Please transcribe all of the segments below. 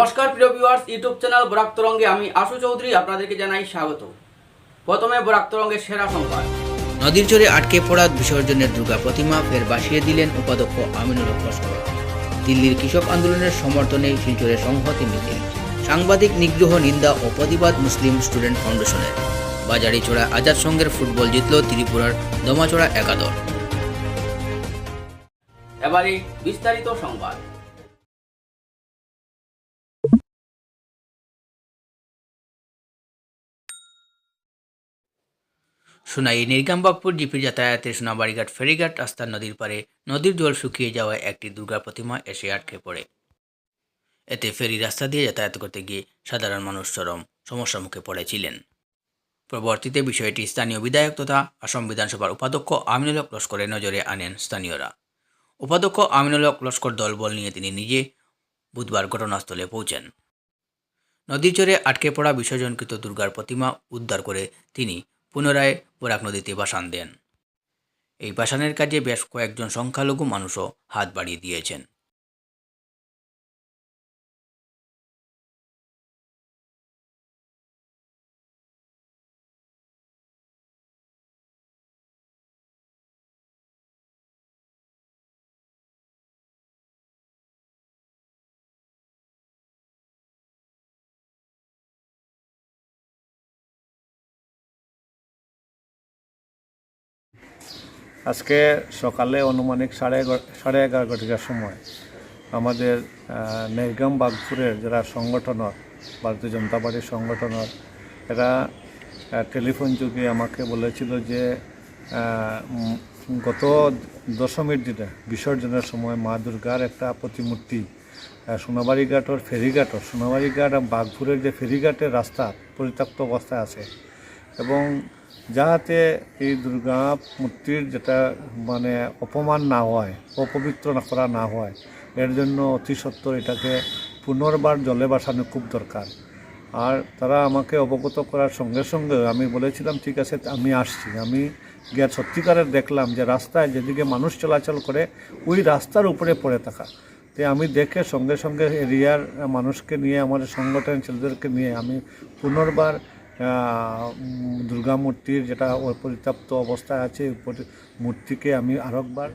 নমস্কার প্রিয় viewers YouTube channel Barak তরঙ্গে আমি আশু চৌধুরী আপনাদেরকে জানাই স্বাগত। প্রথমে বরাক তরঙ্গের সেরা সংবাদ। নদীর চরে আটকে পড়া বিসর্জনের দুর্গা প্রতিমা ফের বাসিয়ে দিলেন উপাধ্যক্ষ আমিনুল লস্কর। দিল্লির কৃষক আন্দোলনের সমর্থনে শিলচরে সংহতি মিছিল। সাংবাদিক নিগ্রহ নিন্দা ও প্রতিবাদ মুসলিম স্টুডেন্ট ফাউন্ডেশনের বাজারিচড়া আজাদ সঙ্গের ফুটবল জিতল ত্রিপুরার দমাচড়া একাদশ। এবারে বিস্তারিত সংবাদ। সোনাই নির্গামবাগপুর জিপির যাতায়াতে সোনাবাড়িঘাট ফেরিঘাট রাস্তার নদীর পারে নদীর জল শুকিয়ে যাওয়ায় একটি দুর্গা প্রতিমা এসে আটকে পড়ে। এতে ফেরি রাস্তা দিয়ে যাতায়াত করতে গিয়ে সাধারণ মানুষ চরম সমস্যার মুখে পড়েছিলেন। পরবর্তীতে বিষয়টি স্থানীয় বিধায়ক তথা আসাম বিধানসভার উপাধ্যক্ষ আমিনুল হক লস্করের নজরে আনেন স্থানীয়রা। উপাধ্যক্ষ আমিনুল হক লস্কর দলবল নিয়ে তিনি নিজে বুধবার ঘটনাস্থলে পৌঁছেন। নদীর চরে আটকে পড়া বিসর্জনকৃত দুর্গার প্রতিমা উদ্ধার করে তিনি পুনরায় বরাক নদীতে বাসান দেন। এই বাসানের কাজে বেশ কয়েকজন সংখ্যালঘু মানুষও হাত বাড়িয়ে দিয়েছেন। আজকে সকালে আনুমানিক সাড়ে এগারো, সাড়ে এগারোটার সময় আমাদের নেরগাম বাগপুরের যারা সংগঠনের, ভারতীয় জনতা পার্টির সংগঠনের, এরা টেলিফোন যুগে আমাকে বলেছিল যে গত দশমীর দিনে, বিসর্জনের সময় মা দুর্গার একটা প্রতিমূর্তি সোনাবাড়ি ঘাটর ফেরিঘাটর সোনাবাড়ি ঘাট আর বাগপুরের যে ফেরিঘাটের রাস্তা পরিত্যক্ত অবস্থায় আছে এবং যাহাতে এই দুর্গা মূর্তির যেটা মানে অপমান না হয়, অপবিত্র না করা না হয়, এর জন্য অতি সত্বর এটাকে পুনর্বার জলে বাসানো খুব দরকার। আর তারা আমাকে অবগত করার সঙ্গে সঙ্গে আমি বলেছিলাম, ঠিক আছে, আমি আসছি। আমি গিয়ে সত্যিকারের দেখলাম যে রাস্তায় যেদিকে মানুষ চলাচল করে, ওই রাস্তার উপরে পড়ে থাকা। তো আমি দেখে সঙ্গে সঙ্গে এরিয়ার মানুষকে নিয়ে আমাদের সংগঠন ছেলেদেরকে নিয়ে আমি পুনর্বার দুর্গা মূর্তির যেটা পরিত্যক্ত অবস্থায় আছে মূর্তিকে আমি আরেকবার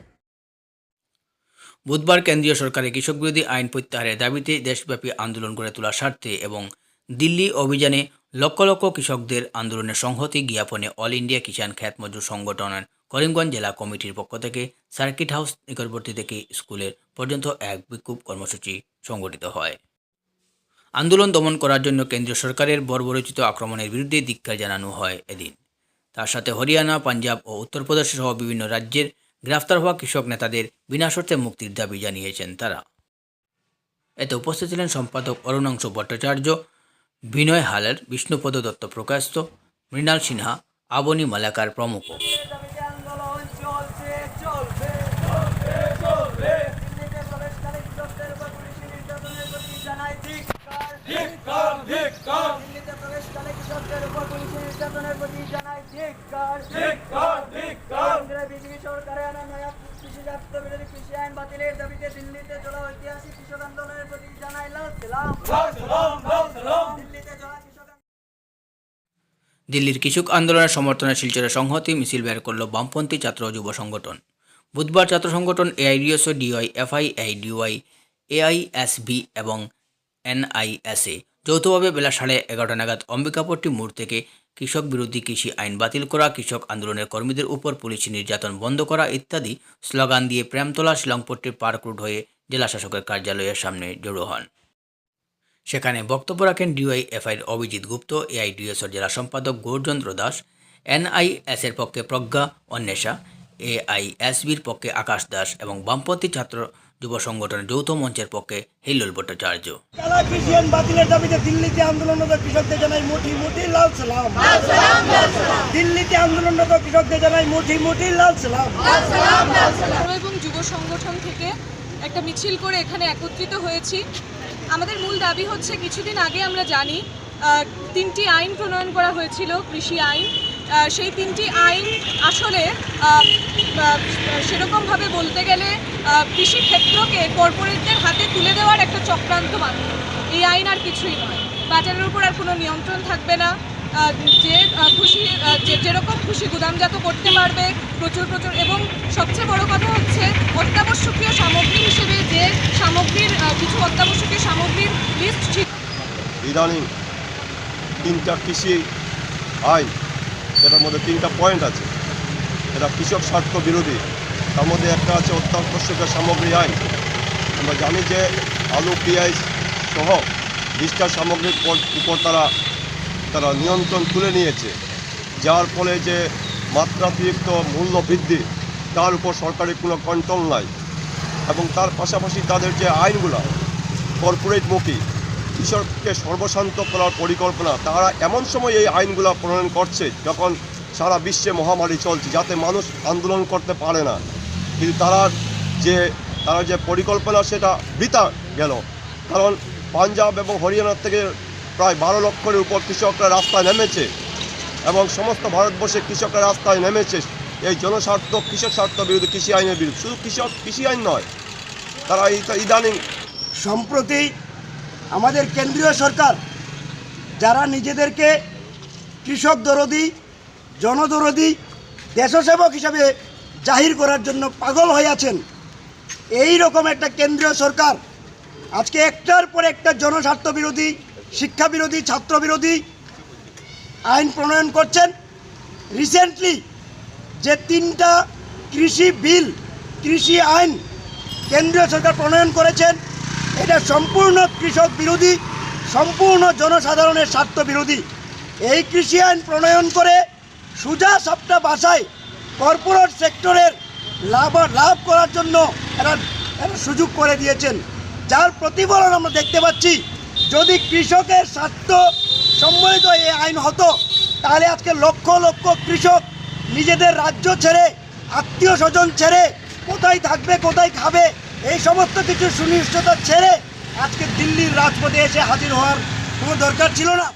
বুধবার কেন্দ্রীয় সরকারের কৃষক বিরোধী আইন প্রত্যাহারের দাবিতে দেশব্যাপী আন্দোলন গড়ে তোলার স্বার্থে এবং দিল্লি অভিযানে লক্ষ লক্ষ কৃষকদের আন্দোলনের সংহতি জ্ঞাপনে অল ইন্ডিয়া কিষাণ খ্যাত মজুর সংগঠনের করিমগঞ্জ জেলা কমিটির পক্ষ থেকে সার্কিট হাউস নিকটবর্তী থেকে স্কুলের পর্যন্ত এক বিক্ষোভ কর্মসূচি সংগঠিত হয়। আন্দোলন দমন করার জন্য কেন্দ্রীয় সরকারের বর্বরচিত আক্রমণের বিরুদ্ধে ধিক্কার জানানো হয় এদিন। তার সাথে হরিয়ানা, পাঞ্জাব ও উত্তরপ্রদেশ সহ বিভিন্ন রাজ্যের গ্রেফতার হওয়া কৃষক নেতাদের বিনা শর্তে মুক্তির দাবি জানিয়েছেন তারা। এতে উপস্থিত ছিলেন সম্পাদক অরুণাংশ ভট্টাচার্য, বিনয় হালের বিষ্ণুপদ দত্ত প্রকাশত, মৃণাল সিনহা, আবনী মালাকার প্রমুখ। উপর পুলিশি নির্যাতনের প্রতি জানাই ধিক্কার। বিজেপি সরকারের আনা নয়া বিরোধী কৃষি আইন বাতিলের দাবিতে দিল্লিতে চলা ঐতিহাসিক কৃষক আন্দোলনের প্রতি জানাই লাল সালাম। দিল্লিতে চলা দিল্লির কৃষক আন্দোলনের সমর্থনে শিলচরে সংহতি মিছিল বের করল বামপন্থী ছাত্র যুব সংগঠন। বুধবার ছাত্র সংগঠন AIDSO DY FII DY AISB এবং এনআইএসএ যৌথভাবে বেলা সাড়ে এগারোটা নাগাদ অম্বিকাপট্টি মোড় থেকে কৃষক বিরোধী কৃষি আইন বাতিল করা, কৃষক আন্দোলনের কর্মীদের উপর পুলিশি নির্যাতন বন্ধ করা ইত্যাদি স্লোগান দিয়ে প্রেমতলা শিলংপট্টির পার্ক রোড হয়ে জেলা শাসকের কার্যালয়ের সামনে জড়ো হন। সেখানে বক্তব্য রাখেন ডিওয়াইএফআইয়ের অভিজিৎ গুপ্ত, এআইডিএসের জেলা সম্পাদক গৌরচন্দ্র দাস, এনআইএসের পক্ষে প্রজ্ঞা অন্বেষা, এআইএসবির পক্ষে আকাশ দাস এবং বামপন্থী ছাত্র যুব সংগঠনের যৌথ মঞ্চের পক্ষে হিল্লোল ভট্টাচার্য। কৃষিয়ান বাতিলের দাবিতে দিল্লিতে আন্দোলনরত কৃষকদের জানাই মুঠি মুঠি লাল সালাম। দিল্লিতে আন্দোলনরত কৃষকদের জানাই মুঠি মুঠি লাল সালাম। এবং যুব সংগঠন থেকে একটা মিছিল করে এখানে একত্রিত হয়েছি। আমাদের মূল দাবি হচ্ছে কিছুদিন আগে আমরা জানি তিনটি আইন প্রণয়ন করা হয়েছিল কৃষি আইন। সেই তিনটি আইন আসলে সেরকমভাবে বলতে গেলে কৃষি ক্ষেত্রকে কর্পোরেটদের হাতে তুলে দেওয়ার একটা চক্রান্ত মাত্র। এই আইন আর কিছুই নয়। বাজারের উপর আর কোনো নিয়ন্ত্রণ থাকবে না। যে খুশি যেরকম খুশি গুদামজাত করতে পারবে, প্রচুর প্রচুর, এবং সবচেয়ে বড় কথা হচ্ছে, অত্যাবশ্যকীয় সামগ্রী হিসেবে যে সামগ্রীর কিছু অত্যাবশ্যকীয় সামগ্রীর লিস্ট ঠিক ইদানিং তিনটা কৃষি আইন সেটার মধ্যে তিনটা পয়েন্ট আছে। এটা কৃষক স্বার্থ বিরোধী। তার মধ্যে একটা আছে অত্যাবশ্যক সামগ্রী আইন। আমরা জানি যে আলু, পেঁয়াজ সহ বিশটা সামগ্রীর পর- উপর তারা তারা নিয়ন্ত্রণ তুলে নিয়েছে। যার ফলে যে মাত্রাতিরিক্ত মূল্য বৃদ্ধি, তার উপর সরকারের কোনো কন্ট্রোল নাই। এবং তার পাশাপাশি তাদের যে আইনগুলো কর্পোরেটমুখী কৃষককে সর্বশান্ত করার পরিকল্পনা, তারা এমন সময় এই আইনগুলো প্রণয়ন করছে যখন সারা বিশ্বে মহামারী চলছে, যাতে মানুষ আন্দোলন করতে পারে না। কিন্তু তারা যে তারা যে পরিকল্পনা, সেটা বৃথা গেল। কারণ পাঞ্জাব এবং হরিয়ানা থেকে প্রায় বারো লক্ষের উপর কৃষকরা রাস্তায় নেমেছে এবং সমস্ত ভারতবর্ষে কৃষকরা রাস্তায় নেমেছে। এই জনস্বার্থ, কৃষক স্বার্থ বিরুদ্ধে কৃষি আইনের বিরুদ্ধে। শুধু কৃষক, কৃষি আইন নয়, তারা ইদানিং সম্প্রতি আমাদের কেন্দ্রীয় সরকার, যারা নিজেদেরকে কৃষক দরদি, জনদরদি, দেশসেবক হিসাবে জাহির করার জন্য পাগল হয়ে আছেন, এই রকম একটা কেন্দ্রীয় সরকার, আজকে একটার পর একটা জনস্বার্থ বিরোধী, শিক্ষা বিরোধী, ছাত্র বিরোধী আইন প্রণয়ন করছেন। রিসেন্টলি যে তিনটা কৃষি বিল, কৃষি আইন কেন্দ্রীয় সরকার প্রণয়ন করেছেন এটা সম্পূর্ণ কৃষক বিরোধী, সম্পূর্ণ জনসাধারণের স্বার্থ বিরোধী। এই কৃষি আইন প্রণয়ন করে সুজা সাপটা বাসায় কর্পোরেট সেক্টরের লাভ লাভ করার জন্য এরা সুযোগ করে দিয়েছেন। যার প্রতিফলন আমরা দেখতে পাচ্ছি, যদি কৃষকের স্বার্থ সম্বলিত এই আইন হতো, তাহলে আজকে লক্ষ লক্ষ কৃষক নিজেদের রাজ্য ছেড়ে, আত্মীয় স্বজন ছেড়ে কোথায় থাকবে, কোথায় খাবে এই সমস্ত কিছু সুনিশ্চয়তা ছেড়ে আজকে দিল্লির রাজপথে এসে হাজির হওয়ার কোনো দরকার ছিল না।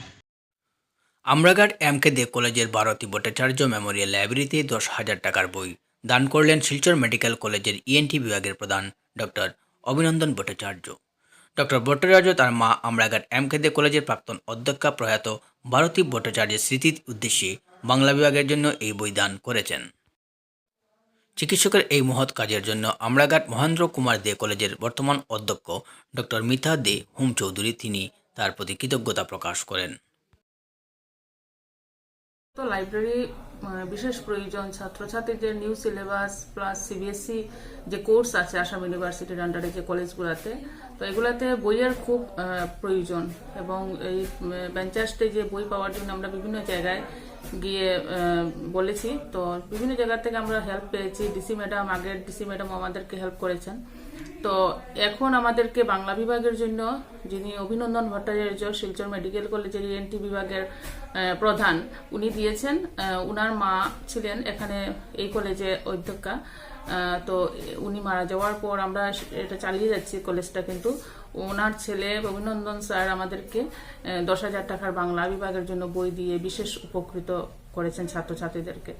আমরাঘাট এম কে দে কলেজের ভারতী ভট্টাচার্য মেমোরিয়াল লাইব্রেরিতে দশ হাজার টাকার বই দান করলেন শিলচর মেডিকেল কলেজের ইএনটি বিভাগের প্রধান ডক্টর অভিনন্দন ভট্টাচার্য। ডক্টর ভট্টাচার্য তার মা আমরাঘাট এম কে দে কলেজের প্রাক্তন অধ্যক্ষা প্রয়াত ভারতী ভট্টাচার্যের স্মৃতির উদ্দেশ্যে বাংলা বিভাগের জন্য এই বই দান করেছেন। চিকিৎসকের এই মহৎ কাজের জন্য আমরাঘাট মহেন্দ্র কুমার দে কলেজের বর্তমান অধ্যক্ষ ডক্টর মিথা দে হুম চৌধুরী তিনি তার প্রতি কৃতজ্ঞতা প্রকাশ করেন। তো লাইব্রেরি বিশেষ প্রয়োজন ছাত্রছাত্রীদের নিউ সিলেবাস প্লাস সিবিএসসি যে কোর্স আছে আসাম ইউনিভার্সিটির আন্ডারে যে কলেজগুলোতে তো এগুলাতে বইয়ের খুব প্রয়োজন এবং এই বেঞ্চার্সটে যে বই পাওয়ার জন্য আমরা বিভিন্ন জায়গায় গিয়ে বলেছি। তো বিভিন্ন জায়গা থেকে আমরা হেল্প পেয়েছি। ডিসি ম্যাডাম আগের ডিসি ম্যাডাম আমাদেরকে হেল্প করেছেন। তো এখন আমাদেরকে বাংলা বিভাগের জন্য যিনি অভিনন্দন ভট্টাচার্য শিলচর মেডিকেল কলেজের ইএনটি বিভাগের প্রধান, উনি দিয়েছেন উনার মা ছিলেন এখানে এই কলেজে অধ্যক্ষা। তো উনি মারা যাওয়ার পর আমরা এটা চালিয়ে যাচ্ছি কলেজটা কিন্তু। ওনার ছেলে অভিনন্দন স্যার আমাদেরকে দশ হাজার টাকার বাংলা বিভাগের জন্য বই দিয়ে বিশেষ উপকৃত করেছেন ছাত্রছাত্রীদেরকে।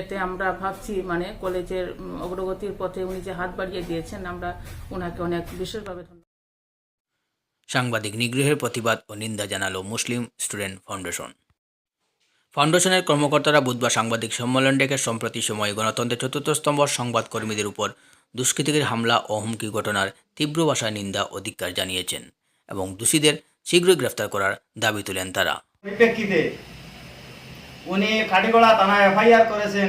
এতে আমরা ভাবছি মানে কলেজের অগ্রগতির পথে উনি যে হাত বাড়িয়ে দিয়েছেন আমরা ওনাকে অনেক বিশেষভাবে সাংবাদিক নিগ্রহের প্রতিবাদ ও নিন্দা জানালো মুসলিম স্টুডেন্ট ফাউন্ডেশন। ফাউন্ডেশনের কর্মকর্তারা বুধবার সাংবাদিক সম্মেলন ডেকে সম্প্রতি সময়ে গণতন্ত্রের চতুর্থ স্তম্ভ সংবাদকর্মীদের উপর দুষ্কৃতীদের হামলা ও হুমকি ঘটনার তীব্র ভাষায় নিন্দা ও ধিক্কার জানিয়েছেন এবং দোষীদের শীঘ্রই গ্রেফতার করার দাবি তুলেন তারা। উনি কাটিগড়া থানায় এফআইআর করেছেন।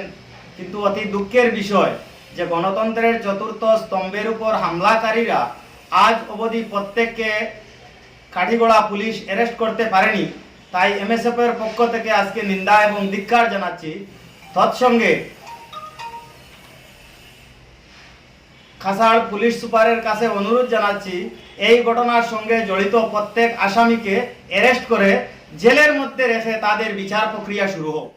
কিন্তু অতি দুঃখের বিষয় যে গণতন্ত্রের চতুর্থ স্তম্ভের উপর হামলাকারীরা আজ অবধি প্রত্যেককে কাঠিগড়া পুলিশ অ্যারেস্ট করতে পারেনি। তাই এমএসএফ এর পক্ষ থেকে আজকে নিন্দা এবং ধিক্কার জানাচ্ছি। তৎসঙ্গে খাসাড় পুলিশ সুপারের কাছে অনুরোধ জানাচ্ছি, এই ঘটনার সঙ্গে জড়িত প্রত্যেক আসামিকে অ্যারেস্ট করে জেলের মধ্যে রেখে তাদের বিচার প্রক্রিয়া শুরু হোক।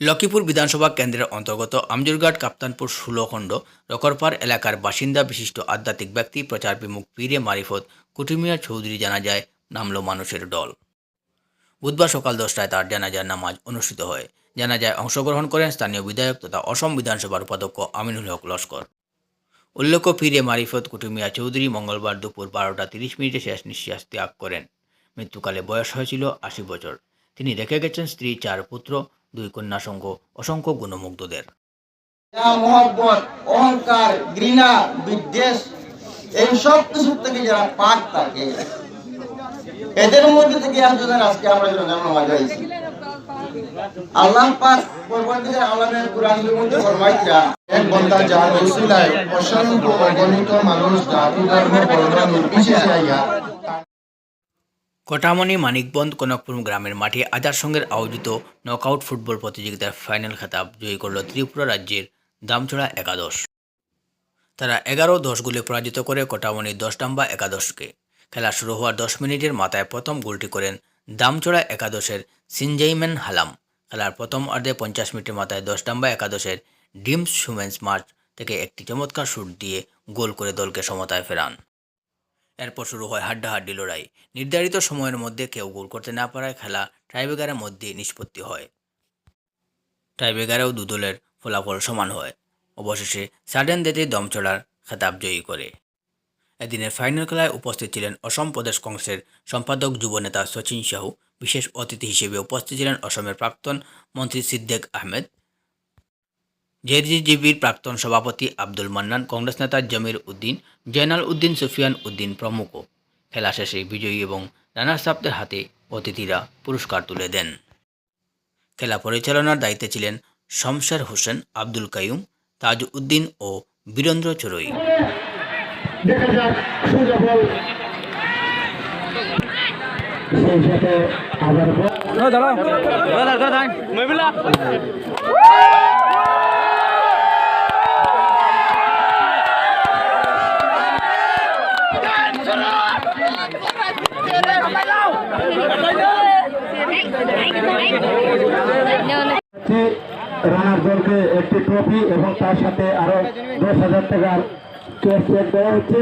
লক্ষ্মীপুর বিধানসভা কেন্দ্রের অন্তর্গত আমজুরঘাট কাপ্তানপুর ষোলখণ্ড রকরপার এলাকার বাসিন্দা বিশিষ্ট আধ্যাত্মিক ব্যক্তি প্রচার বিমুখ পীরে মারিফত কুটুমিয়া চৌধুরী জানা যায় নামল মানুষের দল। বুধবার সকাল দশটায় তার জানাজার নামাজ অনুষ্ঠিত হয়। জানাজায় অংশগ্রহণ করেন স্থানীয় বিধায়ক তথা অসম বিধানসভার উপাধ্যক্ষ আমিনুল হক লস্কর। উল্লেখ্য, পীরে মারিফত কুটুমিয়া চৌধুরী মঙ্গলবার দুপুর বারোটা তিরিশ মিনিটে শেষ নিঃশ্বাস ত্যাগ করেন। মৃত্যুকালে বয়স হয়েছিল আশি বছর। তিনি রেখে গেছেন স্ত্রী, চার পুত্র, দুই কন্যা সঙ্গ, অসংখ্য গুণমুগ্ধদের। অহংকার, ঘৃণা, বিদ্বেষ থেকে যারা পাক থাকে, এদের মধ্যে থেকে একজনের আজকে আমরা হয়েছি আল্লাহ পাক পরবর্তীকালে আল্লাহের কোরআনের মধ্যে ফরমাইতা এক বন্দা যার ওসিলায় অসংখ্য অগণিত মানুষ জাতি, ধর্ম, বর্ণ, নির্বিশেষে আইয়া কটামণি মানিকবন্দ কনকপুর গ্রামের মাঠে আজার সঙ্গের আয়োজিত নকআউট ফুটবল প্রতিযোগিতার ফাইনাল খেতাব জয়ী করল ত্রিপুরা রাজ্যের দামচড়া একাদশ। তারা এগারো দশ গোলে পরাজিত করে কটামণি দশ নাম্বা একাদশকে। খেলা শুরু হওয়ার দশ মিনিটের মাথায় প্রথম গোলটি করেন দামচড়া একাদশের সিনজাইমেন হালাম। খেলার প্রথম অর্ধে পঞ্চাশ মিনিটের মাথায় দশ নাম্বা একাদশের ডিমস সুমেন্স মার্চ থেকে একটি চমৎকার শুট দিয়ে গোল করে দলকে সমতায় ফেরান। এরপর শুরু হয় হাড্ডাহাড্ডি লড়াই। নির্ধারিত সময়ের মধ্যে কেউ গোল করতে না পারায় খেলা টাইব্রেকারের মধ্যে নিষ্পত্তি হয়। টাইব্রেকারেও দু দলের ফলাফল সমান হয়। অবশেষে সাডেন ডেতে দমচড়ার খেতাব জয়ী করে। এদিনের ফাইনাল খেলায় উপস্থিত ছিলেন অসম প্রদেশ কংগ্রেসের সম্পাদক যুবনেতা সচিন সাহু, বিশেষ অতিথি হিসেবে উপস্থিত ছিলেন অসমের প্রাক্তন মন্ত্রী সিদ্দেক আহমেদ জেডিজিবির প্রাক্তন সভাপতি আব্দুল মান্নান কংগ্রেস নেতা জমির উদ্দিন জয়নাল উদ্দিন সুফিয়ান উদ্দিন প্রমুখ। খেলা শেষে বিজয়ী এবং রানার্স আপদের হাতে অতিথিরা পুরস্কার তুলে দেন। খেলা পরিচালনার দায়িত্বে ছিলেন শমশের হোসেন আব্দুল কাইয়ুম তাজ উদ্দিন ও বীরেন্দ্র চড়ুই। দেখা যাক সোজা বল। সেই সাথে আবার বল রানার দলকে একটি ট্রফি এবং তার সাথে আরও দশ হাজার টাকার ক্যাশ চেক দেওয়া হচ্ছে।